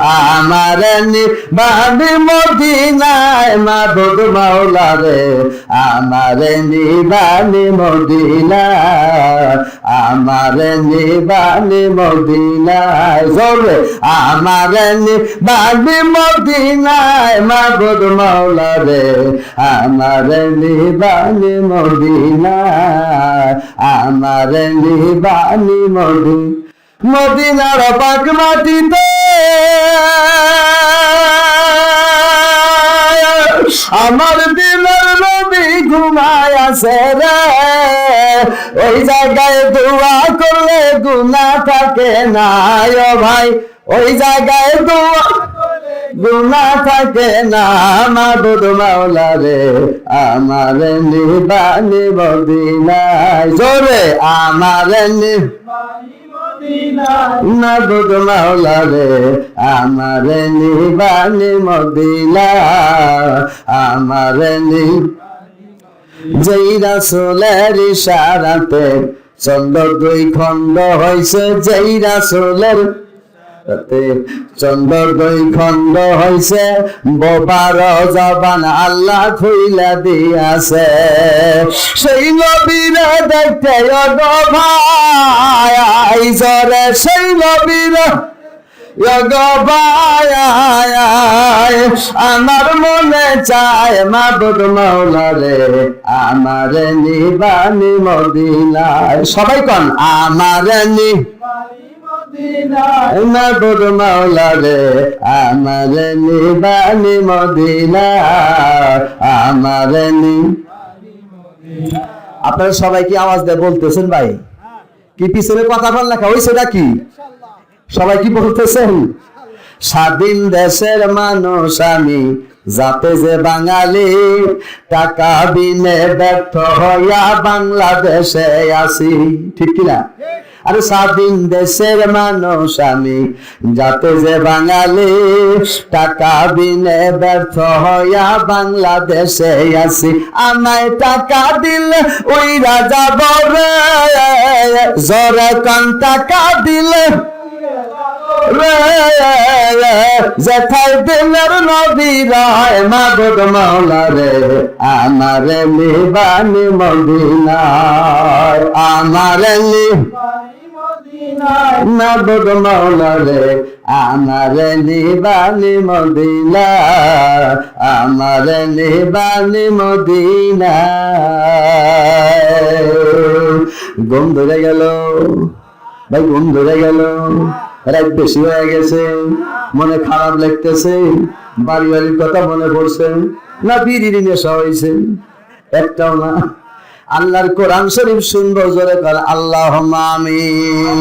আমার নিবানি মদিনায় মাবুদ মাওলা রে আমার নিবানি মদিনায়, আমার নিবানি মদিনায়। জোরে, আমার নিবানি মদিনায় মাবুদ মাওলা রে আমার নিবানি মদিনায়, আমার নিবানি মদিনায় মদিনার পাক মাটিতে আমার দিলের নবী ঘুমায় রে। ওই জায়গায় দোয়া করলে গুনা থাকে না ও ভাই। ওই জায়গায় দোয়া গুনা থাকে না মাবুদ মাওলা রে। আমার নিবানি মদিনায়। জোরে, আমার নি দুধ মাওলা আমার নিবানি মদিনা, আমার নি যেই রাসুলের ইশারাতে, চন্দ্র দুই খণ্ড হয়েছে যেই রাসুলের তাতে চন্দ্র দুই খণ্ড হয়েছে বোবার জবান আল্লাহ খুইলা দিয়াছে। সেই নবীরে দেখতে ভাই জরে, সেই নবীরে আমার মনে চায় মাবুদ মাওলা রে, আমার নিবানি মদিনায়। সবাই কন, আমার নি মাবুদ মাওলা রে আমার নিবানি মদিনা আমার নি আপনারা সবাই কি আওয়াজ দিয়ে বলতেছেন ভাই? কি পিছনে কথা বল লেখা হয়েছে নাকি? সবাই কি বলতেছেন? স্বাধীন দেশের মানুষ আমি, যাতে যে বাঙালি, টাকা বিনে ব্যর্থ হইয়া বাংলাদেশে আসি ঠিক কিনা? আরে স্বাধীন দেশের মানুষ আমি। যাতে যে বাঙালি টাকা বিনে ব্যর্থ হইয়া বাংলাদেশে আসি। আমায় টাকা দিলে ওই রাজা বরে জরে কান টাকা দিলে যেথায় দিলের নবী রায় মাবুদ মাওলা রে। আমার নিবানি মদিনায় আমার নি মাবুদ মাওলা রে আমার নিবানি মদিনা, আমার নিবানি মদিনা। ঘুম ধরে গেল, ভাই ঘুম ধরে গেল। রাত বেশি হয়ে গেছে, মনে খারাপ লাগতেছে, বাড়ি বাড়ির কথা মনে পড়ছে, না বিড়ি নেশা হয়েছে, একটাও না। আল্লাহর কোরআন শরীফ শুনব, জোরে কর আল্লাহ আমিন।